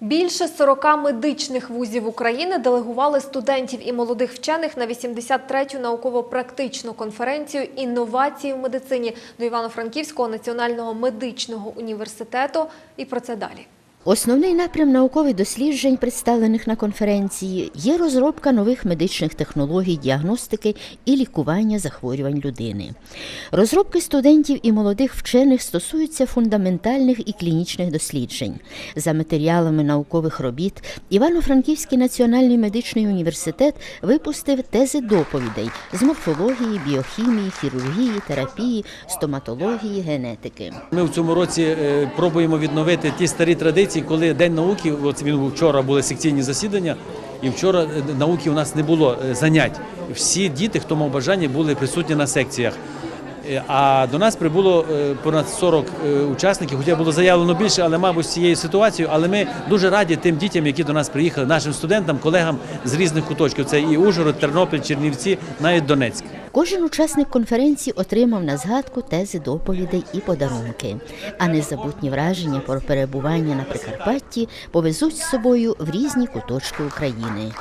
Більше 40 медичних вузів України делегували студентів і молодих вчених на 83-ю науково-практичну конференцію «Інновації в медицині» до Івано-Франківського національного медичного університету. І про це далі. Основний напрям наукових досліджень, представлених на конференції, є розробка нових медичних технологій діагностики і лікування захворювань людини. Розробки студентів і молодих вчених стосуються фундаментальних і клінічних досліджень. За матеріалами наукових робіт Івано-Франківський національний медичний університет випустив тези доповідей з морфології, біохімії, хірургії, терапії, стоматології, генетики. Ми в цьому році е, пробуємо відновити ті старі традиції, коли День науки, от він вчора були секційні засідання, і вчора е, науки у нас не було е, занять. Всі діти, хто мав бажання, були присутні на секціях. Е, А до нас прибуло е, понад 40 е, учасників, хоча було заявлено більше, але мабуть цією ситуацією. Але ми дуже раді тим дітям, які до нас приїхали, нашим студентам, колегам з різних куточків. Це і Ужгород, Тернопіль, Чернівці, навіть Донецьк. Кожен учасник конференції отримав на згадку тези доповідей і подарунки. А незабутні враження про перебування на Прикарпатті повезуть з собою в різні куточки України.